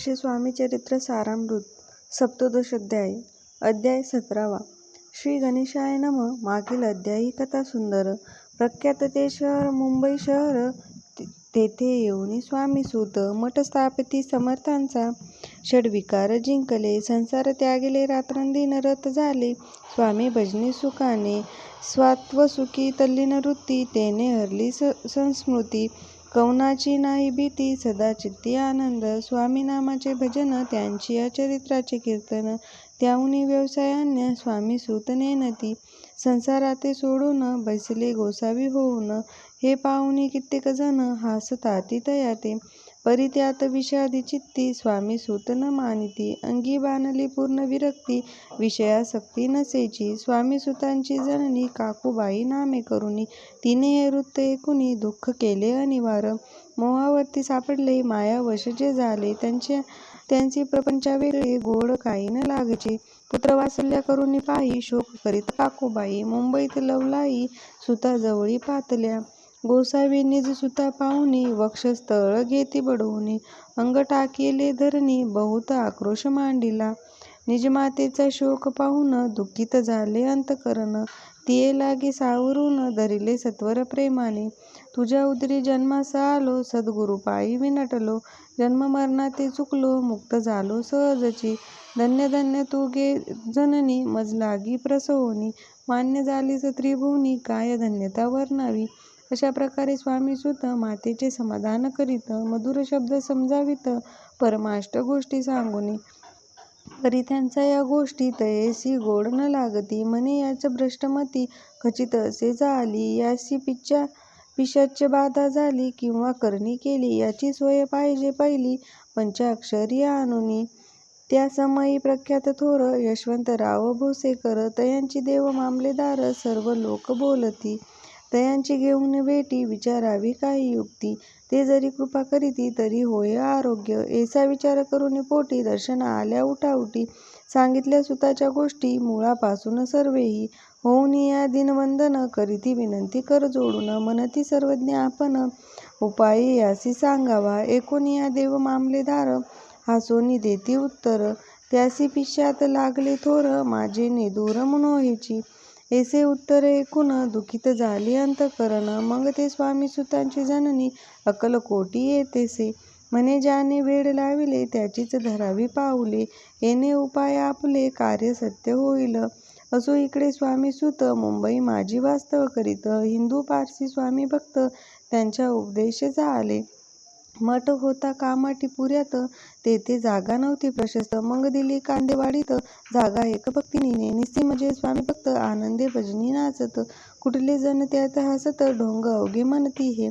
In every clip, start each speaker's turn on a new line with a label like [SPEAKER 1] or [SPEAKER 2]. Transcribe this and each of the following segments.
[SPEAKER 1] श्री स्वामी चरित्र सारामृत सप्तदश अध्याय अध्याय सतरावा. श्री गणेशाय नम. मागील अध्यायी कथा सुंदर. प्रख्यात ते शहर मुंबई शहर. तेथे येऊन स्वामी सुत मठ स्थापती समर्थांचा षडविकार जिंकले. संसार त्यागले रात्रंदिन रत झाले. स्वामी भजने सुखाने स्वात्वसुखी तल्लीन वृत्ती तेने हरली संस्मृती. कवनाची नाही भीती सदा चित्ती आनंद. स्वामी नामाचे भजन त्यांची या चरित्राचे कीर्तन त्याहुनी व्यवसायान्य स्वामी सूत नती संसाराते सोडून बैसले गोसावी होऊन हे पाहुणी कित्येक जण हासताती तयाते परित्यात विषयादि विषादी चित्ती स्वामी सूत न मानिती अंगी बाणली पूर्ण विरक्ती विषयासक्ती नसेची स्वामी सुतांची जननी काकूबाई नामे करुनी तिने हे वृत्त ऐकुनी दुःख केले अनिवार मोहावरती सापडले मायावश जे झाले त्यांचे त्यांची प्रपंचा वेगळे गोड काही न लागचे पुत्रवात्सल्य करुनी पायी शोक करीत काकूबाई मुंबईत लवलाई सुताजवळी पातल्या. गोसावी सुता पाहुनी वक्षस्थळ घेती बडवूनी अंग टाकेले धरणी बहुत आक्रोश मांडिला. निजमातेचा शोक पाहून दुःखित झाले अंतकरण. तिये लागे सावरून धरिले सत्वर प्रेमाने. तुझ्या उदरी जन्मास आलो सद्गुरुपायी विनटलो. जन्म मरणाते चुकलो मुक्त झालो सहजची. धन्य धन्य तू गे जननी मज लागी प्रसवनी. मान्य झाली त्रिभुवनी काय धन्यता वर्णावी. अशा प्रकारे स्वामी सुत मातेचे समाधान करीत मधुर शब्द समजावित परमाष्ट गोष्टी सांगून तरी त्यांचा या गोष्टी तयेसी गोड न लागती म्हणे याच भ्रष्टमती खचित असे झाली यासी पिच्चा पिशाच्य बाधा झाली किंवा करणी केली याची सोय पाहिजे पहिली पंचाक्षरी आणून त्या समयी प्रख्यात थोर यशवंतराव भोसेकर तयांची देव मामलेदार सर्व लोक बोलती दयांची घेऊन भेटी विचारावी काही युक्ती. ते जरी कृपा करीती तरी होय आरोग्य. ऐसा विचार करून पोटी दर्शन आल्या उठाउठी सांगितल्या सुताच्या गोष्टी मुळापासून सर्वेही. होऊन या दिनवंदन करीती विनंती कर जोडून. मनती सर्वज्ञ आपण उपाय यासी सांगावा. एकूण या देव मामलेदार हासोनी देती उत्तर. त्यासी पिशात लागले थोर. माझे निदूर मनोहेची. ऐसे उत्तर ऐकून दुःखित झाली अंतकरण? मग ते स्वामी सुतांची जननी अक्कलकोटी येतेसे म्हणे ज्याने वेळ लाविले त्याचीच धरावी पाऊले. येणे उपाय आपले कार्य सत्य होईल. असो इकडे स्वामी सुत मुंबई माझी वास्तव करीत. हिंदू पारसी स्वामी भक्त त्यांच्या उपदेश झाले. मठ होता कामाटी पुऱ्यात तेथे जागा नव्हती प्रशस्त. मग दिली कांदेवाडीत जागा एक भक्तिनीने निस्सी म्हणजे स्वामी भक्त आनंदे भजनी नाचत. कुठले जण त्यात हसत ढोंग अवघे म्हणती हे?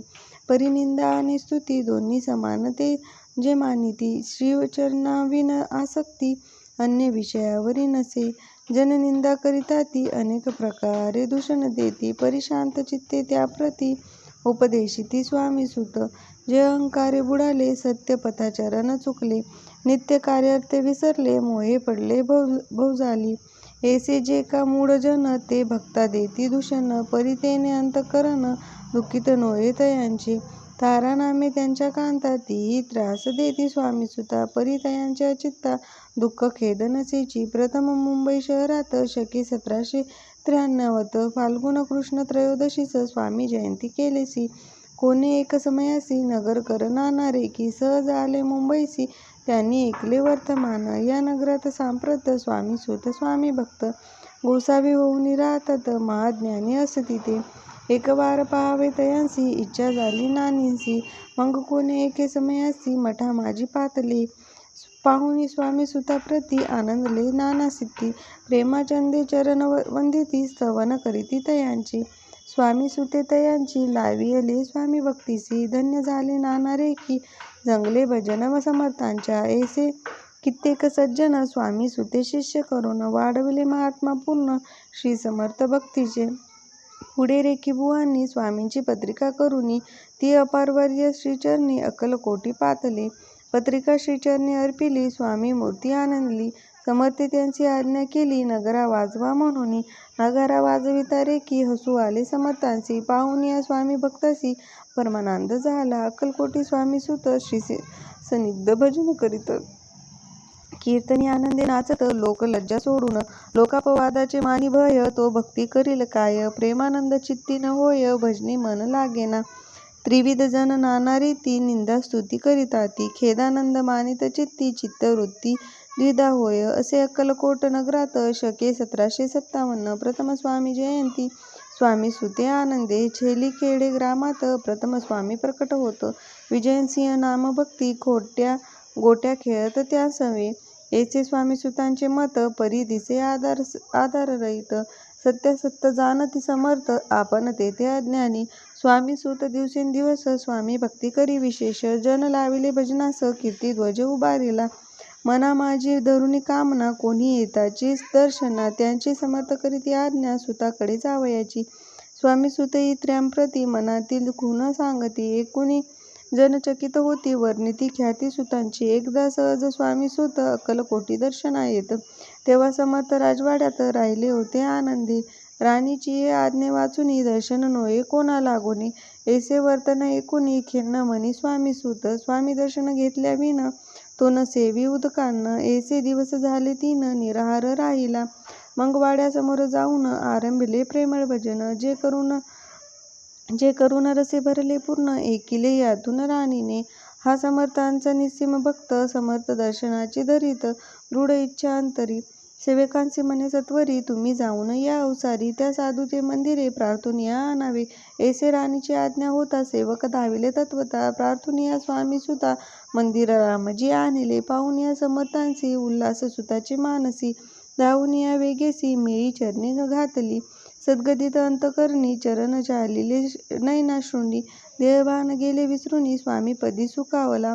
[SPEAKER 1] परिनिंदा आणि स्तुती दोन्ही समानते जे मानिती श्रीचरणाविन आसक्ती अन्य विषयावरी नसे जननिंदा करिता ती अनेक प्रकारे दूषण देती. परिशांत चित्ते त्याप्रती उपदेशिती स्वामी सुत. जे अहंकारे बुडाले सत्य पथाचरण चुकले नित्य कार्यार्थे विसरले मोहे पडले भोवजाली ऐसे जे का मूळजन ते भक्ता देती दूषण परितेने अंतकरण अंतकरण दुःखित नोये तयांची. तारानामे त्यांच्या कांता ती त्रास देती स्वामी सुता परितयांच्या चित्ता दुःख खेदनसेची प्रथम मुंबई शहरात शके सतराशे त्र्याण्णवत फाल्गुन कृष्ण त्रयोदशीस स्वामी जयंती केलेसी. कोणी एक समयासी नगरकर नाना की सहज आले मुंबईसी. त्यांनी ऐकले वर्तमान या नगरात सांप्रत स्वामी सुत स्वामी भक्त. गोसावी होऊन राहतात महाज्ञानी असती तिथे. एक वार पहावे तयांसी इच्छा झाली नानींसी. मग कोणी एके समयासी मठा माझी पातले. पाहुणी स्वामी सुताप्रती आनंदले नाना सिद्धी. प्रेमाचंदे चरण वंदिती स्तवन करीती तयांची. स्वामी सुतेत यांची लावियले स्वामी भक्तीसी धन्य झाले. नाना रेखी जंगले भजन समर्थांच्या ऐसे कित्येक सज्जन स्वामी सुते शिष्य करून वाढविले महात्मा पूर्ण श्री समर्थ भक्तीचे. पुढे रेखीबुवांनी स्वामींची पत्रिका करुनी ती अपारवर्य श्रीचरणी अकलकोटी पातले. पत्रिका श्रीचरणी अर्पिली स्वामी मूर्ती आनंदली. समर्थ त्यांची आज्ञा केली नगरा वाजवा म्हणून. नगारा वाजविता रेखी हसू आले समर्थांशी. पाहून या स्वामी भक्तासी परमानंद झाला. अक्कलकोटी स्वामी सुत श्री सनिग्ध भजन करीत. कीर्तनी आनंदे नाचत लोक लज्जा सोडून. लोकापवादाचे मानी भय तो भक्ती करील काय? प्रेमानंद चित्ती न होय भजनी मन लागेना. त्रिविध जन नाना रीती निंदा स्तुती करिता ती खेदानंद मानित चित्ती चित्तवृत्ती द्विधा होय असे अक्कलकोट नगरात शके सतराशे सत्तावन्न. प्रथम स्वामी जयंती. स्वामी सुते आनंदे. छेलीखेडे ग्रामात प्रथम स्वामी प्रकट होत. विजयसिंह नामभक्ती खोट्या गोट्या खेळत त्या सवे येथे स्वामी सुतांचे मत परी दिसे आधार आधाररहित सत्यासत्य जाणती समर्थ आपण तेथे अज्ञानी. स्वामीसुत दिवसेंदिवस स्वामी भक्ती करी विशेष. जन लाविले भजनास कीर्ती ध्वज उभारिला. मना माझी धरुणी कामना कोणी येताची दर्शना त्यांची समर्थ करीत आज्ञा सुताकडे जावयाची. स्वामीसुत इत्र्यांप्रती मनातील खुण सांगती एकूणी जनचकित होती वर्णिती ख्याती सुतांची. एकदा सहज स्वामीसुत अक्कलकोटी दर्शना येत तेव्हा समर्थ राजवाड्यात राहिले होते आनंदी. राणीची हे आज्ञे वाचूनही दर्शन नोये कोणा लागोनी ऐसे वर्तन एकूणी खिन्न मनी स्वामीसुत स्वामी दर्शन घेतल्या विना तो न सेवी उदकान्न ऐसे दिवस झाले तीन निराहार राहिला. मग वाड्यासमोर जाऊन आरंभिले प्रेमळ भजन. जे करून जे करून रसे भरले पूर्ण एकिले यातून राणीने. हा समर्थांचा निस्सीम भक्त समर्थ दर्शनाची धरीत दृढ इच्छा अंतरी. सेवकांचे म्हणे सत्वरी तुम्ही जाऊन या अवसारी त्या साधूचे मंदिरे प्रार्थुनिया आणावे. ऐसे राणीची आज्ञा होता सेवक धाविले तत्वता. प्रार्थुनिया स्वामी सुता मंदिर रामजी आणले. पाहून या समर्थांची उल्हास सुताची मानसी धावून या वेगेसी मिळी चरणी घातली. सद्गतीत अंतकरणी चरण चालिले नयनाश्रुणी देहभान गेले विसरुनी स्वामी पदी सुखावला.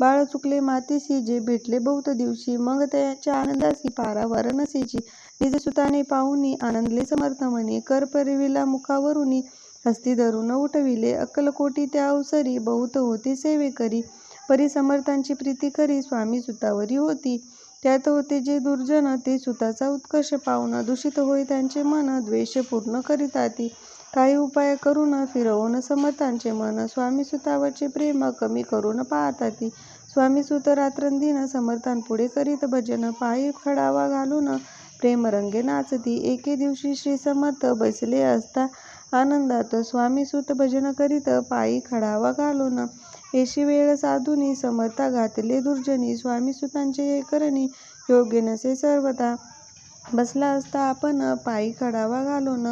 [SPEAKER 1] बाळ चुकले मातेसी जे भेटले बहुत दिवशी मग त्याच्या आनंदासी पारा नसेची निज सुताने पाहुनी आनंदले समर्थ म्हणे. करपरविला मुखावरुनी हस्ती धरून उठविले. अक्कलकोटी त्या अवसरी बहुत होते सेवेकरी परी समर्थांची प्रीती करी स्वामी सुतावरी होती. त्यात होते जे दुर्जन ते सुताचा उत्कर्ष पाहून दूषित होई त्यांचे मन द्वेष पूर्ण करीताती काही उपाय करून फिरवून समर्थांचे मन स्वामी सुतावरचे प्रेम कमी करून पाहताती स्वामी सुत रात्रंदिन समर्थांपुढे करीत भजन पायी खडावा घालून प्रेमरंगे नाचती. एके दिवशी श्री समर्थ बसले असता आनंदात स्वामी सुत भजन करीत पायी खडावा घालून येशी वेळ साधुनी समर्था घातले दुर्जनी स्वामी सुतांचे हे करणी योग्य नसे सर्वथा बसला असता आपण पायी खडावा घालून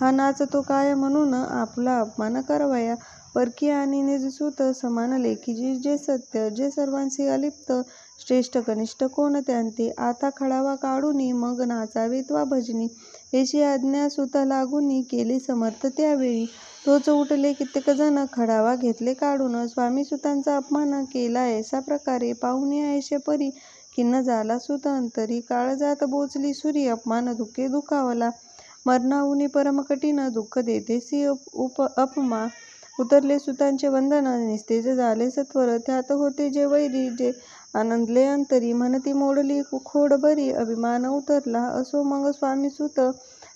[SPEAKER 1] हा नाच तो काय म्हणून आपला अपमान करवया? परकी आणि निजसूत समान लेखी जे सत्य जे सर्वांशी अलिप्त श्रेष्ठ कनिष्ठ कोण त्यांते? आता खडावा काढूनी मग नाचावेत वा भजनी? येशी आज्ञा सुत लागूनी केली समर्थ त्यावेळी. तोच उठले कित्येक जण खडावा घेतले काढून स्वामी सुतांचा अपमान केला ऐसा प्रकारे पाहुणे ऐशे परी खिन्न झाला सुत अंतरी काळजात बोचली सुरी अपमान दुःखे दुखावला. मरणाहुनी परमकटीनं दुःख देते सी उप अपमा. उतरले सुतांचे वंदन निस्तेज झाले सत्वर. त्यात होते जे वैरी जे आनंदले अंतरी. म्हणती मोडली खोडबरी अभिमान उतरला. असो मग स्वामी सुत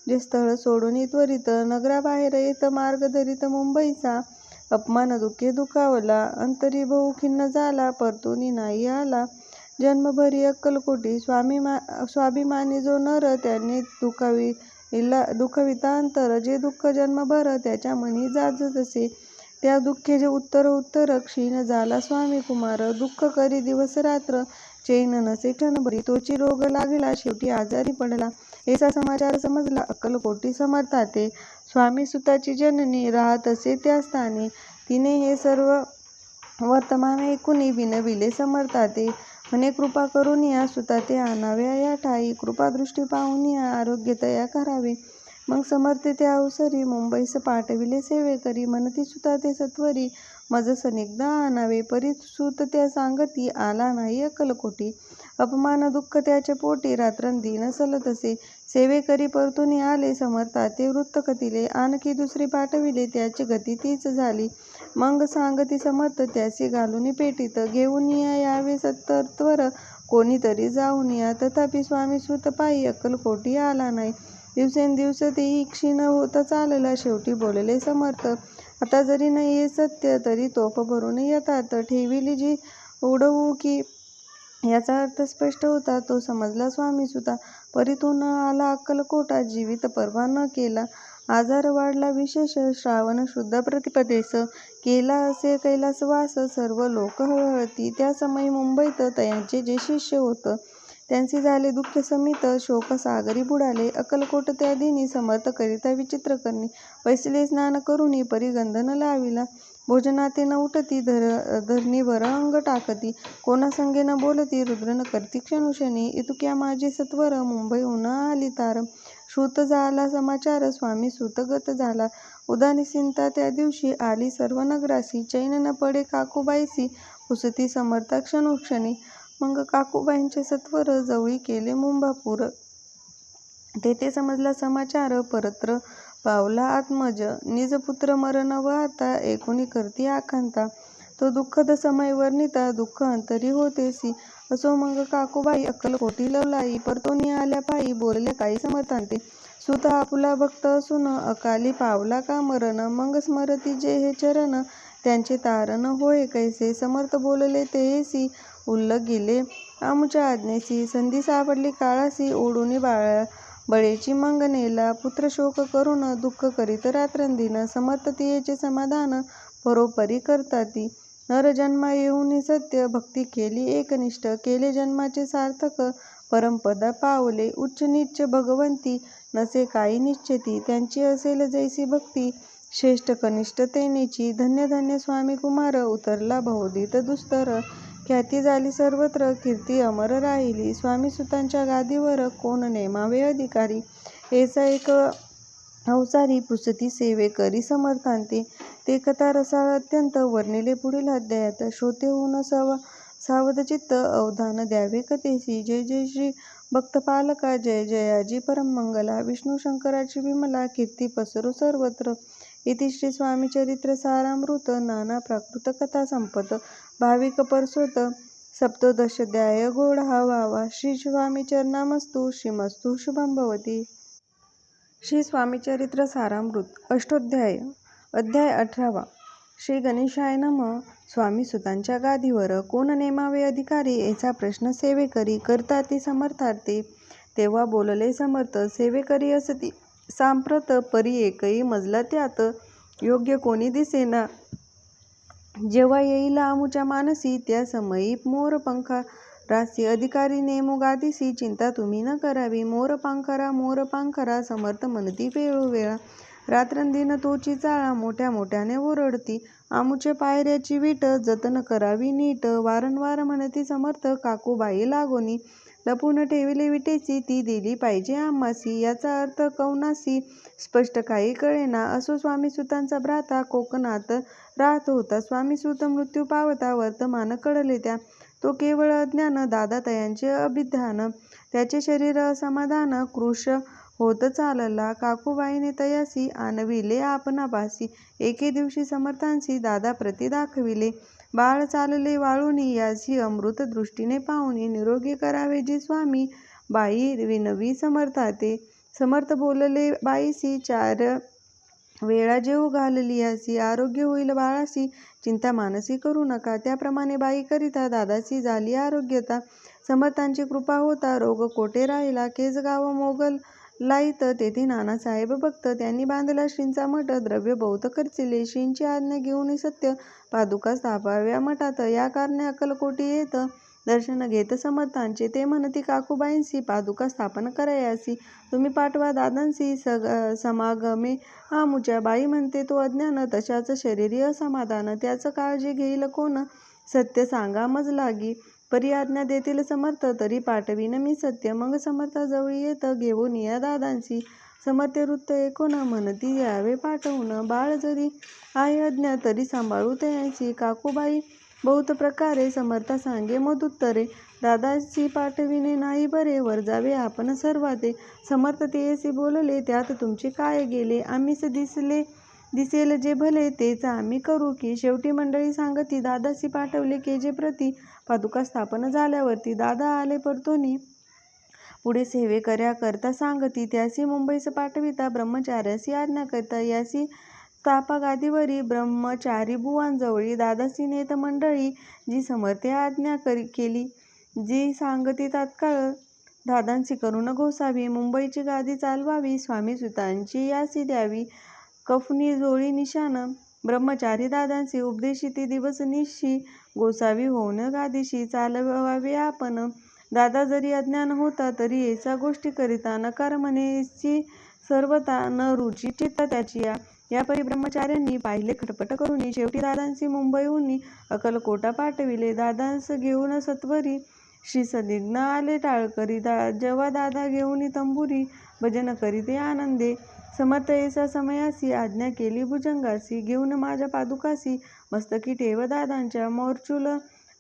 [SPEAKER 1] जे स्थळ सोडून त्वरित नगराबाहेर येत मार्ग धरीत मुंबईचा अपमान दुःखे दुखावला. अंतरी बहु खिन्न झाला परतून नाही आला. जन्मभरी अक्कलकोटी स्वामी स्वाभिमानी जो नर त्यांनी दुखावी इला दुखविता अंतर जे दुःख जन्मभर त्याच्या मनी जाज जसे त्या दुःखे जे उत्तर उत्तर क्षीण झाला स्वामी कुमार. दुःख करी दिवस रात्र चैन नसे क्षणभरी तोची रोग लागला शेवटी आजारी पडला. ऐसा समाचार समजला अक्कलकोटी समर्थाते. स्वामी सुताची जननी राहत असे त्या स्थानी. तिने हे सर्व वर्तमान ऐकुनी विनविले समर्थाते. म्हणे कृपा करून या सुताते आणाव्या या ठाई. कृपादृष्टी पाहून या आरोग्य तया करावे. मग समर्थ त्या अवसरी मुंबईस पाठविले सेवेकरी म्हणती सुता ते सत्वरी. मज सनिग्ध आणावे परी सुत त्या सांगती आला नाही अकलकोटी अपमान दुःख त्याच्या पोटी रात्रंदिन सलतसे सेवेकरी परतून आले समर्था ते वृत्त आणखी दुसरी पाठविले त्याची गती तीच झाली. मग सांगती समर्थ त्यासी घालून पेटीत घेऊन या यावे सत्तर कोणीतरी जाऊन या. तथापि स्वामी सुत पायी अक्कलकोटी आला नाही. दिवसेंदिवस तेही क्षीण होत चालला शेवटी बोलले समर्थ आता जरी नाही सत्य तरी तोप भरून येतात. ठेविली जी उडवू की याचा अर्थ स्पष्ट होता तो समजला स्वामी सुता परीतून आला अक्कलकोटा जीवित परवा न केला. आजार वाढला विशेष. श्रावण शुद्ध प्रतिपदेस केला असे कैलासवास सर्व लोक हळहळती. त्या समयी मुंबईत त्यांचे जे शिष्य होतं त्यांचे झाले दुःख समित शोक सागरी बुडाले अकलकोट त्या दिनी समर्थ करिता विचित्र करणी. वैसले स्नान करून परिगंधन लाविला. भोजनाते न उठती धर धरणीवर अंग टाकती. कोणासंगे न बोलती रुद्र न करती क्षणोक्षणी इतुक्या माझे सत्वर मुंबईहून आली तार. श्रुत झाला समाचार स्वामी सुतगत झाला. उदानिसिंता त्या दिवशी आली सर्व नगरासी. चैन न पडे काकूबाईसी. पुसती समर्थ क्षणोक्षणी. मग काकूबाईंचे सत्वर जवळी केले मुंबापूर. तेथे समजला समाचार परत्र पावला आत्मज. निज पुत्र मरण व आता एकोणी करती आकांता तो दुःखद समय वर्णिता दुःख अंतरी होतेसी. असो मग काकूबाई अक्कलकोटी लवलाई परतोनी आल्या पायी बोलले काही समर्थांते सुत आपुला भक्त असून अकाली पावला का मरण? मग स्मरती जे हे चरण त्यांचे तारण होय कैसे? समर्थ बोलले तेसी उल्ल गेले. आमुच्या आज्ञेसी संधी सापडली. काळासी ओढून बाळा बळेची मंगनेला नेला. पुत्र शोक करून दुःख करीत रात्रंदिन समर्थतेचे समाधान परोपरी करताती. नर जन्मा येऊन सत्य भक्ती केली. एकनिष्ठ केले जन्माचे सार्थक. परमपदा पावले. उच्च निच्च भगवंती. नसे काही निश्चिती. त्यांची असेल जैसी भक्ती. श्रेष्ठ कनिष्ठ तेनेची धन्य धन्य स्वामी कुमार. उतरला बहुदित दुस्तर. ख्याती झाली सर्वत्र कीर्ती अमर राहिली. स्वामीसुतांच्या गादीवर कोण नेमावे अधिकारी? याचा एक अवसारी पुसती सेवे करी समर्थांते. ते कथा रसाळ अत्यंत वर्णिले पुढील अध्यायात. श्रोते होऊन सव सावधचित्त अवधान द्यावे कथेसी जय जय श्री भक्तपालका जय जयाजी परममंगला. विष्णू शंकराची विमला कीर्ती पसरो सर्वत्र. इति श्री स्वामी चरित्र सारामृत नाना प्राकृत कथा संपत. भाविक परसोत सप्तदशाध्याय गोड हा व्हावा श्री स्वामी चरणामस्तू श्रीमस्तु शुभम भवती. श्री स्वामीचरित्र सारामृत अष्टोध्याय अध्याय अठरावा. श्री गणेशाय नम. स्वामी सुतांच्या गादीवर कोण नेमावे अधिकारी याचा प्रश्न सेवेकरी करता ती समर्थार्थी. तेव्हा बोलले समर्थ सेवेकरी असती. सांप्रत परी एकही मजला त्यात. योग्य कोणी दिसेना. जेव्हा येईल आमुच्या मानसी त्या समयी मोरपंखा रासी अधिकारी नेमुगादिसी चिंता तुम्ही न करावी. मोरपांखरा मोरपांखरा समर्थ म्हणती वेळोवेळा. रात्रंदिन तोची चाळा मोठ्या मोठ्याने ओरडती. आमुच्या पायऱ्याची वीट जतन करावी नीट. वारंवार म्हणती समर्थ काकूबाई लागोनी. लपून ठेविले विटेची ती दिली पाहिजे आम्हासी. याचा अर्थ कौनासी. स्पष्ट काही कळेना. असो स्वामीसुतांचा भ्राता कोकणात राहत होता. स्वामीसुत मृत्यू पावता वर्तमान कळले त्या तो केवळ अज्ञान दादातयांचे अभिधान. त्याचे शरीर असमाधान कृश होत चालला. काकूबाईने तयासी आणविले आपणापासी. एके दिवशी समर्थांसी दादा प्रती दाखविले. बाळ चालले वाळूनी यासी अमृत दृष्टीने पाहुणी. निरोगी करावे जी स्वामी बाई विनवी समर्थाते. समर्थ बोलले बाईसी चार वेळा जेव घालली असी आरोग्य होईल बाळासी चिंता मानसी करू नका. त्याप्रमाणे बाई करिता दादासी झाली आरोग्यता. समर्थांची कृपा होता रोग कोठे राहिला? केजगाव मोगल लाईत तेथे नानासाहेब भक्त. त्यांनी बांधला श्रींचा मठ द्रव्य बहुत खर्चिले. श्रींची आज्ञा घेऊन सत्य पादुका स्थापाव्या मठात. या कारणे अक्कलकोटी येत. दर्शन घेत समर्थांचे. ते म्हणती काकूबाईंसी पादुका स्थापन करायासी तुम्ही पाठवा दादांसी सग समागमे. आमुच्या बाई म्हणते तो अज्ञान तशाच शरीरी असमाधान त्याचं काळजी घेईल कोण? सत्य सांगा मज लागी. परी आज्ञा देतील समर्थ तरी पाठवीन मी सत्य. मग समर्थाजवळ येत घेऊन या दादांसी समर्थ वृत्त एकोण म्हणती यावे पाठवून बाळ जरी आहे अज्ञा तरी सांभाळू तयांसी काकूबाई बहुत प्रकारे समर्था सांगे मदुत्तरे दादासी पाठविणे नाही बरे वर जावे आपण सर्वाते समर्थ तेयसी बोलले त्यात तुमचे काय गेले? आम्हीच दिसले दिसेल जे भले तेच आम्ही करू की? शेवटी मंडळी सांगती दादासी पाठवले के जे प्रती. पादुका स्थापन झाल्यावरती दादा आले परतोनी. पुढे सेवेकऱ्या करता सांगती त्यासी मुंबईस पाठविता ब्रह्मचार्यासी आज्ञा करता यासी तापागादीवरी ब्रह्मचारी भुवांजवळी दादासी नेत मंडळी जी समर्थे आज्ञा करी केली. जी सांगती तात्काळ दादांची करुण घोसावी मुंबईची गादी चालवावी स्वामी सुतांची यासी द्यावी. कफनी जोळी निशाण ब्रह्मचारी दादांची उपदेशिती दिवस निशी गोसावी होऊन गादीशी चालवावी आपण. दादा जरी अज्ञान होता तरी याचा गोष्टी करिता नकार म्हणेची सर्वता न रुची चित्त त्याची या. यापरी ब्रह्मचार्यांनी पाहिले खटपट करून शेवटी दादांसी मुंबईहून अकलकोटा पाठविले. दादांस घेऊन सत्वरी श्री सदिग्न आले टाळकरी. दा जेव्हा दादा घेऊन तंबुरी भजन करीते आनंदे समर्थ येसा समयासी आज्ञा केली भुजंगासी. घेऊन माझ्या पादुकासी मस्तकी ठेव दादांच्या मोरचुल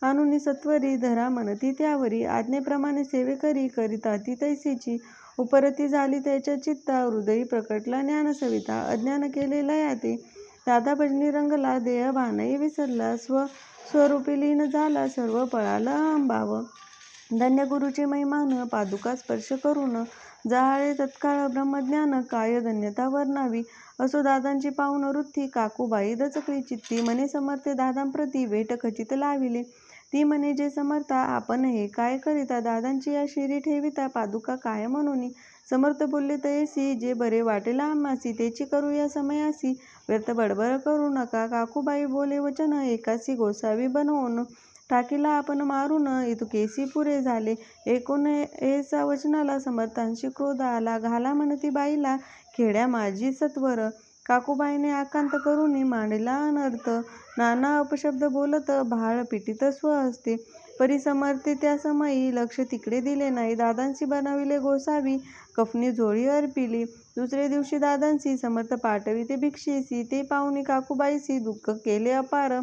[SPEAKER 1] आणून सत्वरी धरा मनती त्यावरी. आज्ञेप्रमाणे सेवे करी करिता ती तैसीची उपरती झाली त्याच्या चित्ता हृदयी प्रकटला ज्ञान सविता अज्ञान केले लयाते दादा भजनी रंगला देह भानही विसरला स्व स्वरूपी लीन झाला सर्व पळाला आंबाव. धन्य गुरुची महिमान पादुका स्पर्श करून जाळे तत्काळ ब्रह्मज्ञान काय धन्यता वर्णावी? असो दादांची पाहुण वृत्ती काकूबाई दचकली चित्ती मने समर्थे दादांप्रती वेट खचित लाविले. ती म्हणे जे समर्था आपण हे काय करिता दादांची या शिरी ठेविता पादुका काय म्हणूनी? समर्थ बोलले तयसी जे बरे वाटेल आम्हासी तेची करू या समयासी. व्यर्थ बडबड करू नका. काकूबाई बोले वचन एकासी गोसावी बनवून टाकीला आपण मारून केसी पुरे झाले. एकूण एसा वचनाला समर्थांशी क्रोध आला. घाला म्हणती बाईला खेड्या माझी सत्वर. काकूबाईने आकांत करून मांडला अनर्थ नाना अपशब्द बोलत भाळ पिटीत स्वहस्ते. परिसमर्थे त्या समयी लक्ष तिकडे दिले नाही. दादांशी बनविले गोसावी कफनी झोळी अर्पिली. दुसरे दिवशी दादांशी समर्थ पाठविते भिक्षेसी. ते पाहुणे काकूबाईसी दुःख केले अपार.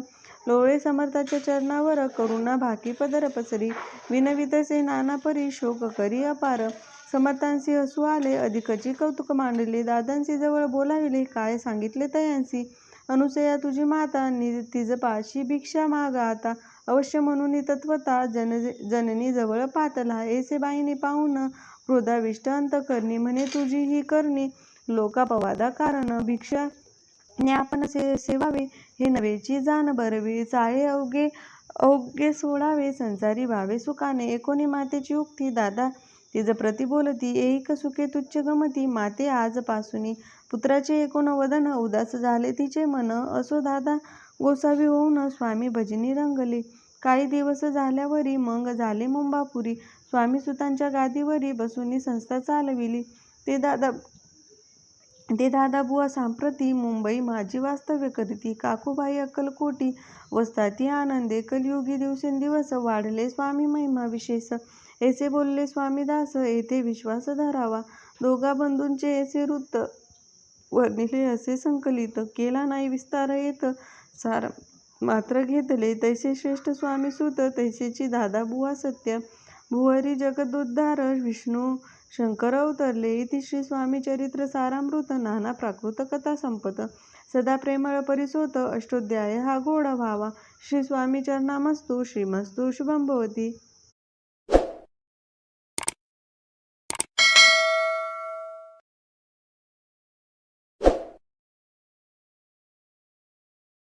[SPEAKER 1] लोळे समर्थाच्या चरणावर करुणा भाकी पदर पसरी. विनवितसे नाना परी शोक करी अपार. समर्थांसी हसू आले. अधिकची कौतुक मांडले. दादांसी जवळ बोलाविले. काय सांगितले तयांसी अनुसया तुझी माता नि तिज पाशी भिक्षा मागा आता. अवश्य म्हणून तत्वता जन जननी जवळ पातला. ऐसे बाईने पाहून क्रोधाविष्ट अंतकरणी म्हणे तुझी ही करणी लोकापवादा कारण. भिक्षा ज्ञापन से सेवावे. हे नवेची जाण बरवी चाळे अवघे अवघे सोडावे. संसारी व्हावे सुखाने. एकोणी मातेची उक्ती. दादा तिज प्रति बोलती एक सुखे तुच्छ गमती माते आजपासूनी पुत्राचे एकूण वदन उदास झाले तिचे मन. असो दादा गोसावी होऊन स्वामी भजनी रंगले. काही दिवस झाल्यावरी मग झाले मुंबापुरी. स्वामी सुतांच्या गादीवरी बसूनी संस्था चालविली. ते दादा ते दादा बुवा सांप्रती मुंबई माझी वास्तव्य करीती. काकूबाई अक्कलकोटी वसताती आनंदे कलयुगी दिवसेंदिवस वाढले स्वामी महिमा विशेष. ऐसे बोलले स्वामीदास येथे विश्वास धरावा. दोघा बंधूंचे ऐसे वृत्त वर्णिले असे संकलित. केला नाही विस्तार येत. सार मात्र घेतले. तैसे श्रेष्ठ स्वामी सुत. तैसेची दादा बुवा सत्य. भुवरी जगदोद्धार. विष्णू शंकर अवतरले. इति श्री स्वामी चरित्र सारामृत. नाना प्राकृत कथा संपत. सदा प्रेमळ परिसोत. अष्टोध्याय हा गोड व्हावा. श्री स्वामी चरणामस्तू. श्रीमस्तु. शुभम भवती.